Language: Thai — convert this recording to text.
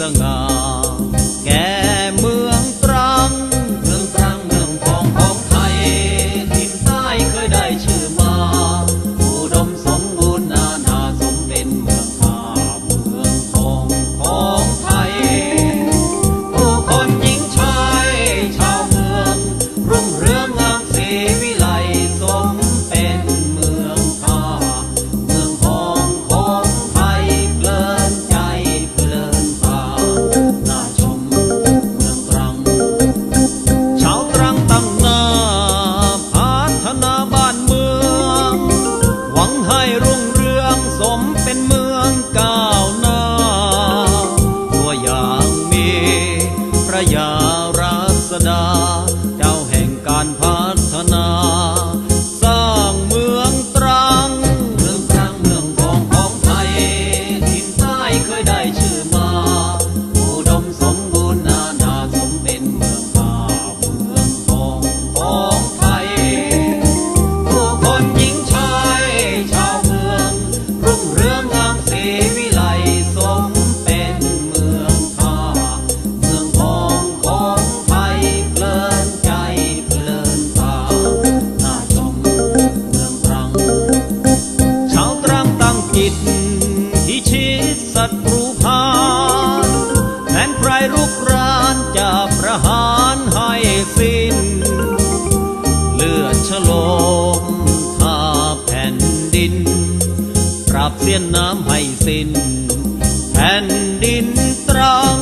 生啊。 รารัศดา ศัตรูพานแม้นใครรุกรานจะประหารให้สิ้น เลือดฉลมทาแผ่นดิน ปราบเสียนน้ำให้สิ้น แผ่นดินตรัง